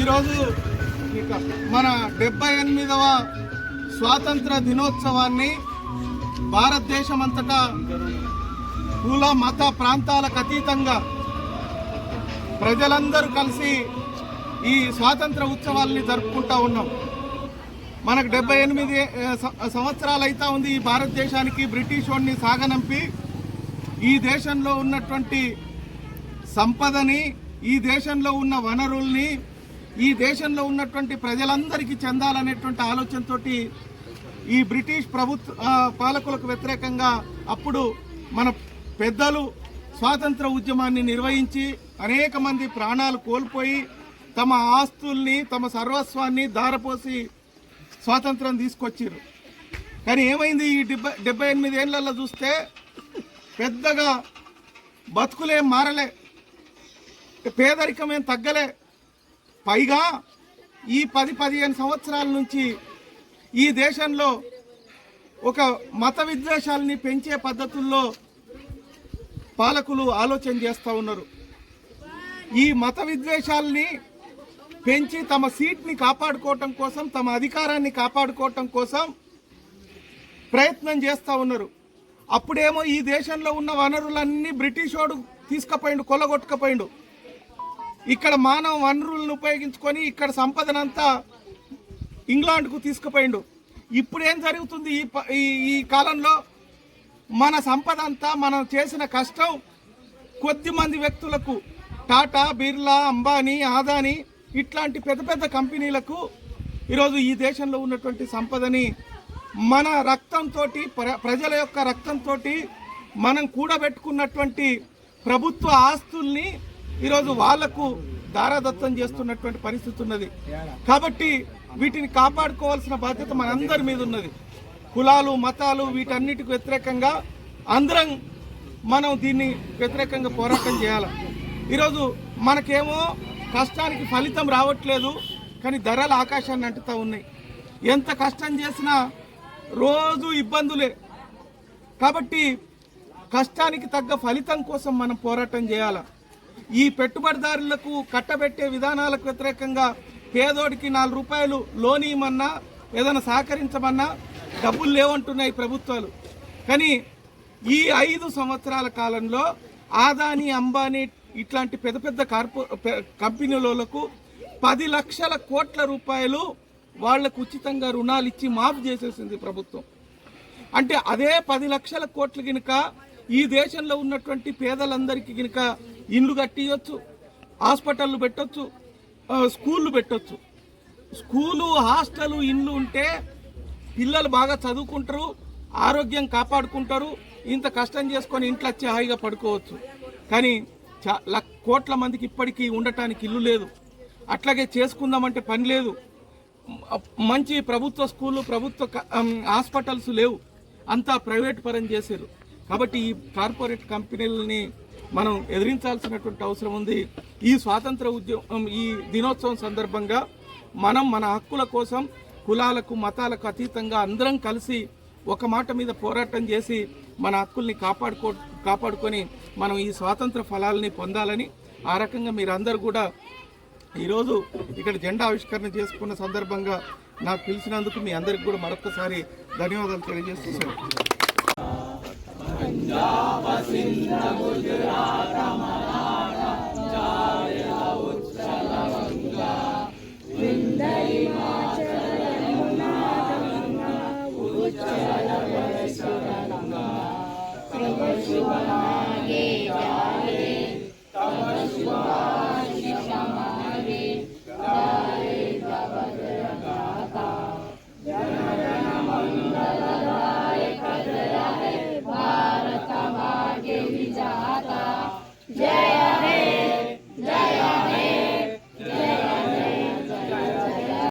ఈరోజు మన డెబ్బై ఎనిమిదవ స్వాతంత్ర దినోత్సవాన్ని భారతదేశం అంతటా కుల మత ప్రాంతాలకు అతీతంగా ప్రజలందరూ కలిసి ఈ స్వాతంత్ర ఉత్సవాల్ని జరుపుకుంటా ఉన్నాం. మనకు డెబ్బై ఎనిమిది సంవత్సరాలు అయితే ఉంది ఈ భారతదేశానికి బ్రిటిష్ వాడిని సాగనంపి. ఈ దేశంలో ఉన్నటువంటి సంపదని ఈ దేశంలో ఉన్న వనరుల్ని ఈ దేశంలో ఉన్నటువంటి ప్రజలందరికీ చెందాలనేటువంటి ఆలోచనతోటి ఈ బ్రిటిష్ ప్రభుత్వ పాలకులకు వ్యతిరేకంగా అప్పుడు మన పెద్దలు స్వాతంత్ర ఉద్యమాన్ని నిర్వహించి అనేక మంది ప్రాణాలు కోల్పోయి తమ ఆస్తుల్ని తమ సర్వస్వాన్ని దారపోసి స్వాతంత్రం తీసుకొచ్చారు కానీ ఏమైంది ఈ డెబ్బై డెబ్బై ఎనిమిది ఏళ్ళల్లో చూస్తే పెద్దగా బతుకులేం మారలే పేదరికం ఏం తగ్గలే పైగా ఈ పది పదిహేను సంవత్సరాల నుంచి ఈ దేశంలో ఒక మత విద్వేషాలని పెంచే పద్ధతుల్లో పాలకులు ఆలోచన చేస్తూ ఉన్నారు. ఈ మత విద్వేషాలని పెంచి తమ సీట్ని కాపాడుకోవటం కోసం తమ అధికారాన్ని కాపాడుకోవటం కోసం ప్రయత్నం చేస్తూ ఉన్నారు. అప్పుడేమో ఈ దేశంలో ఉన్న వనరులన్నీ బ్రిటిష్ వాడు తీసుకుపోయిండు కొల్లగొట్టుకుపోయిండు. ఇక్కడ మానవ వనరులను ఉపయోగించుకొని ఇక్కడ సంపదనంతా ఇంగ్లాండ్కు తీసుకుపోయిండు. ఇప్పుడు ఏం జరుగుతుంది ఈ ప- ఈ ఈ కాలంలో? మన సంపద అంతా మనం చేసిన కష్టం కొద్దిమంది వ్యక్తులకు టాటా బిర్లా అంబానీ ఆదాని ఇట్లాంటి పెద్ద పెద్ద కంపెనీలకు ఈరోజు ఈ దేశంలో ఉన్నటువంటి సంపదని మన రక్తంతో ప్రజల యొక్క రక్తంతో మనం కూడబెట్టుకున్నటువంటి ప్రభుత్వ ఆస్తుల్ని ఈరోజు వాళ్ళకు దారాదత్తం చేస్తున్నటువంటి పరిస్థితి ఉన్నది. కాబట్టి వీటిని కాపాడుకోవాల్సిన బాధ్యత మనందరి మీద ఉన్నది. కులాలు మతాలు వీటన్నిటికి వ్యతిరేకంగా అందరం మనం దీన్ని వ్యతిరేకంగా పోరాటం చేయాలి. ఈరోజు మనకేమో కష్టానికి ఫలితం రావట్లేదు కానీ ధరలు ఆకాశాన్ని అంటుతూ ఉన్నాయి. ఎంత కష్టం చేసినా రోజు ఇబ్బందులే. కాబట్టి కష్టానికి తగ్గ ఫలితం కోసం మనం పోరాటం చేయాలి. ఈ పెట్టుబడిదారులకు కట్టబెట్టే విధానాలకు వ్యతిరేకంగా పేదోడికి నాలుగు రూపాయలు లోన్ ఇవ్వమన్నా ఏదైనా సహకరించమన్నా డబ్బులు లేవంటున్నాయి ప్రభుత్వాలు. కానీ ఈ ఐదు సంవత్సరాల కాలంలో ఆదాని అంబానీ ఇట్లాంటి పెద్ద పెద్ద కార్పొ కంపెనీలకు పది లక్షల కోట్ల రూపాయలు వాళ్ళకు ఉచితంగా రుణాలు ఇచ్చి మాఫ్ చేసేసింది ప్రభుత్వం. అంటే అదే పది లక్షల కోట్లు గినక ఈ దేశంలో ఉన్నటువంటి పేదలందరికీ గినక ఇండ్లు కట్టియొచ్చు హాస్పిటళ్ళు పెట్టచ్చు స్కూళ్ళు పెట్టచ్చు. స్కూలు హాస్టలు ఇండ్లు ఉంటే పిల్లలు బాగా చదువుకుంటారు ఆరోగ్యం కాపాడుకుంటారు ఇంత కష్టం చేసుకొని ఇంట్లో వచ్చి హాయిగా పడుకోవచ్చు. కానీ చా- కోట్ల మందికి ఇప్పటికీ ఉండటానికి ఇల్లు లేదు. అట్లాగే చేసుకుందామంటే పని లేదు. మంచి ప్రభుత్వ స్కూళ్ళు ప్రభుత్వ క- హాస్పిటల్స్ లేవు. అంతా ప్రైవేట్ పరం చేశారు. కాబట్టి ఈ కార్పొరేట్ కంపెనీలని మనం ఎదిరించాల్సినటువంటి అవసరం ఉంది. ఈ స్వాతంత్ర ఉద్యమం ఈ దినోత్సవం సందర్భంగా మనం మన హక్కుల కోసం కులాలకు మతాలకు అతీతంగా అందరం కలిసి ఒక మాట మీద పోరాటం చేసి మన హక్కుల్ని కాపాడుకో కాపాడుకొని మనం ఈ స్వాతంత్ర ఫలాలని పొందాలని ఆ రకంగా మీరందరూ కూడా ఈరోజు ఇక్కడ జెండా ఆవిష్కరణ చేసుకున్న సందర్భంగా నాకు పిలిచినందుకు మీ అందరికి కూడా మరొకసారి ధన్యవాదాలు తెలియజేస్తున్నాను. విందై మా Yeah.